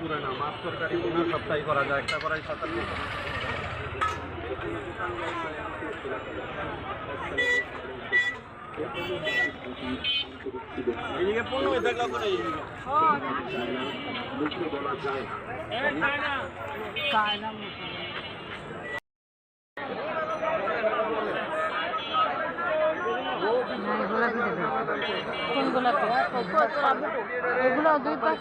পুরে না, মাছ তরকারি কোনো সপ্তাহে করা যায়, একটা করাই সাতান্ন থাকলে করে এইদিকে কোন গোলাপি ওগুলো দুই পাঁচ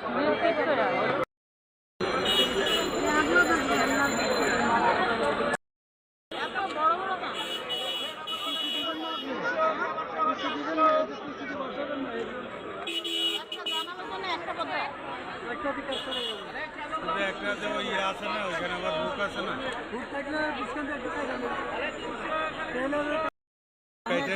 একটা যে ওই আছে না ওইখানে আবার বুক সামনে রাখো। এটা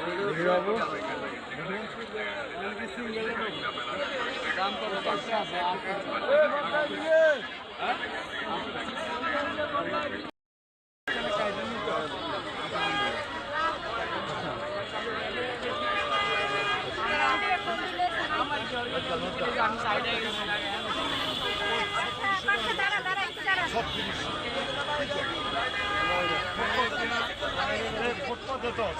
কত করে এটা এটা প্রাইস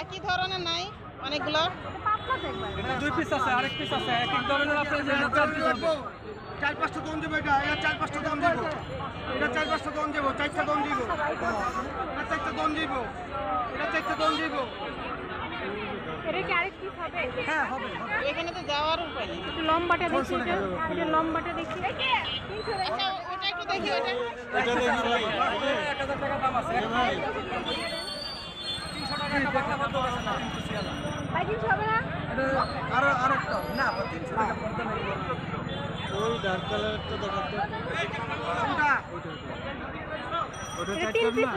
একই ধরনের নাই অনেকগুলো। দুই পিস আছে আরেক পিস আছে এক এক ধরনের চার পাঁচটা দম দেবো এটা এটা চার পাঁচটা দম দিব। এটা চার পাঁচটা দম দেবো চারটা দম দিব। এটা চারটা দম দিব। এটা চারটা দম দিব। হ্যাঁ এখানে তো যাওয়ার উপায় লম্বাটা দেখি এটা। লম্বাটা দেখি। আচ্ছা ওটা একটু দেখি ওটা এটা দেখি। ভাই এক হাজার টাকা দাম আছে। আরও আরও না তিনশো টাকা পিস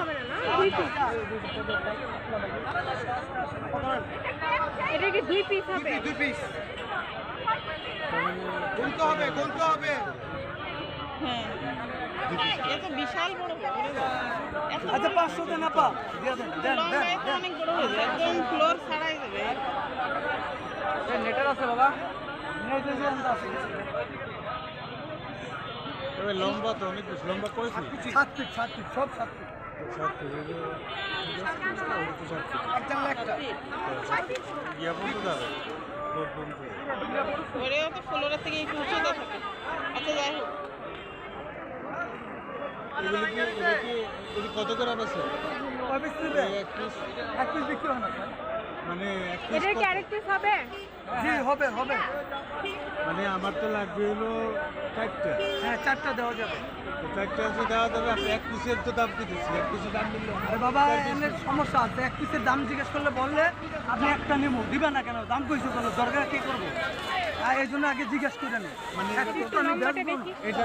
এটা কি দুই পিস হবে? দুই পিস গুনতে হবে? গুনতে হবে? আচ্ছা পাঁচশো দেন আপা হয়ে যাবে। আছে বাবা। নেটের তবে লম্বা তো অনেক বেশি। লম্বা কয় সাত ফিট সাত ফিট সব সাত ফিট। ফ্লোরের থেকে একটু উঁচুতে থাকে। আচ্ছা যাই হোক। এগুলি কি এগুলি কত করে আছে এক পিস এক পিস বিক্রি হয় না মানে হবে? জি হবে হবে। মানে আমার তো লাগবে হলো চারটা। হ্যাঁ চারটা দেওয়া যাবে। চারটা আছে দেওয়া যাবে। আপনি এক পিসের তো দাম দিতেছি এক পিসের দাম দিলে আরে বাবা এনের সমস্যা আছে। এক পিসের দাম জিজ্ঞেস করলে বললে আপনি একটা নেব দিবা না কেন? দাম কইছো কেন? দরকার কি করব? আর এই জন্য আগে জিজ্ঞেস করে নেই মানে। এটা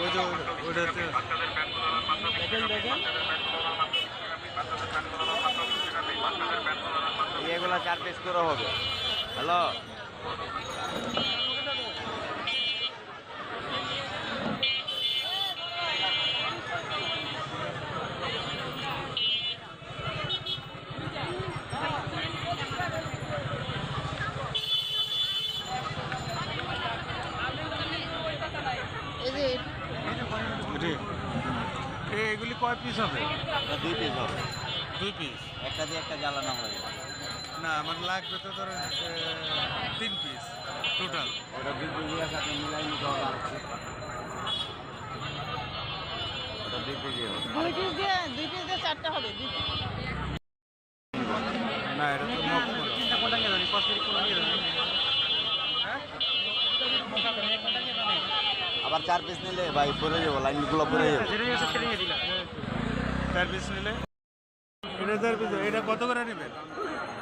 ওই যে ওটাতে এগুলো চার পিস করে হবে এ, এগুলি কয় পিস হবে? দুই পিস হবে। দুই পিস একটা দিয়ে একটা জ্বালানো হয়ে না আমার লাগবে তো ধরেন তিন পিস টোটাল ওটা দুই পিস সাথে মিলাই নিতে হবে ওটা দুই পিস হবে। দুই পিস দিয়ে দুই পিস দিয়ে চারটা হবে দুই পিস না এটা তো মকমল আবার চার পিস নিলে ভাই পরে যাব লাইনগুলো পরে যাবে। চার পিস নিলে? এটা চার পিস এটা কত করে নেবেন?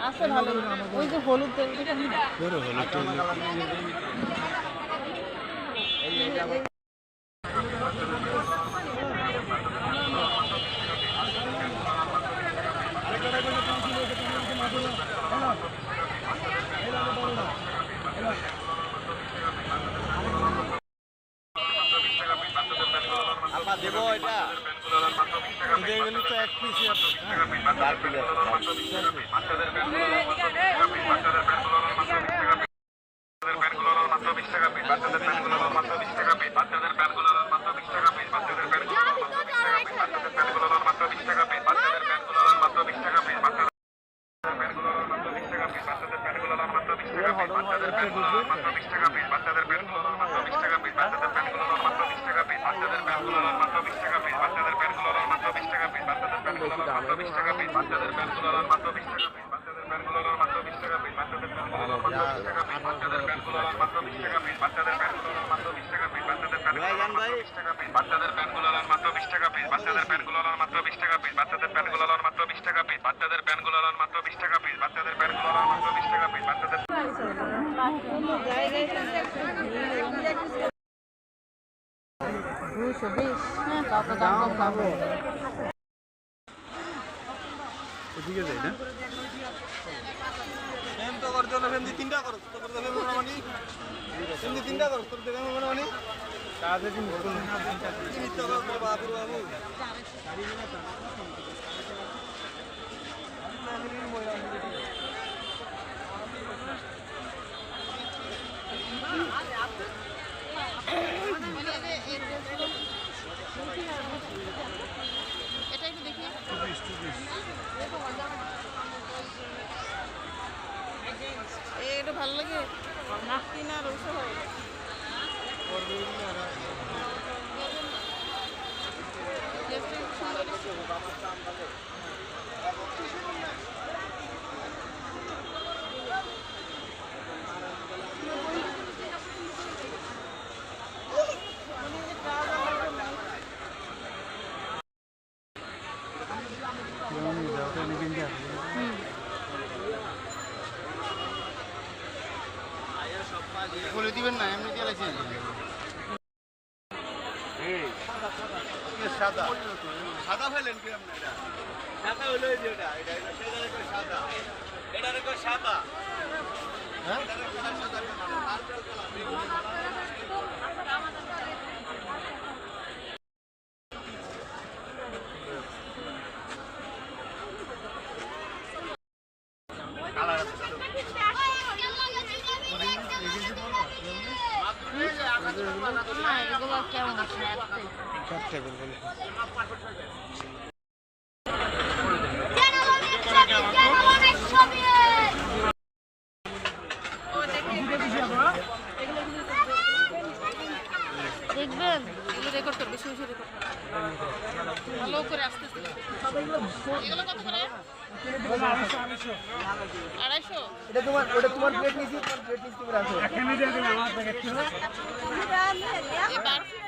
আছে ভালো। ওই যে হলুদ তেল বেরো হলো তো। আপা দেবো এটা কিন্তু এগুলি তো এক পিসই আছে হ্যাঁ চার পিস আছে ভাই জান ভাই বাচ্চাদের প্যান্টগুলোর মাত্র বিশ টাকা পিস বাচ্চাদের প্যান্টগুলোর মাত্র বিশ টাকা পিস বাচ্চাদের প্যান্টগুলোর মাত্র বিশ টাকা পিস বাচ্চাদের প্যান্টগুলোর মাত্র বিশ টাকা পিস বাচ্চাদের প্যান্টগুলোর মাত্র বিশ টাকা পিস বাচ্চাদের দুশো বিশ হ্যাঁ কত দাম কম পাবো এদিকে যাই না ফেম তো করতে হলে ফেম দিয়ে তিনটা করো তো করতে ফেম মানে ফেম দিয়ে তিনটা করো তোর মানে কাজে মিথ্যা তোর বাবু। মানে এই এটা একটু দেখি এই এটা ভালো লাগে। নাকি না রসে হয়। সুন্দর লাগছে। মানে এই যে trouser লাগবে না। বলে দিবেন না এমনি দিয়ে লাগছে সাদা? সাদা ফেলেন কি আপনি এটা সাদা হলো যে এটা এটা সাদা। এটা সাদা। হ্যাঁ? কেমন আছে জনগণের ছবি দেখবেন? এগুলো রেকর্ড করবে বেশি বেশি রেকর্ড ভালো করে আসতে এগুলো কত করে? আড়াইশো। এটা তোমার ওটা তোমার প্লেট নিয়েছি তোমার প্লেট নিয়েছি তুমি রাখো এবার সিরামিকের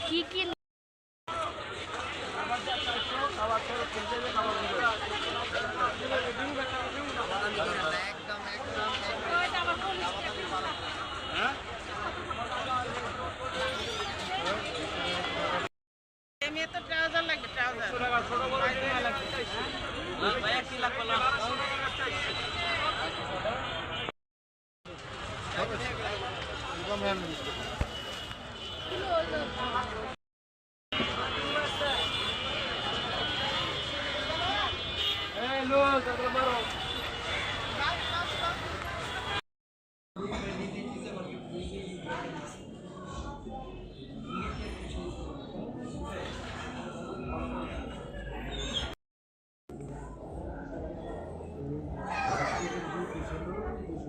কি কি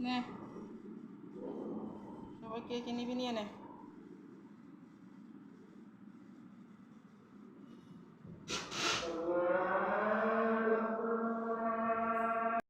নে সবাই কে কে নিবি নিয়ে নে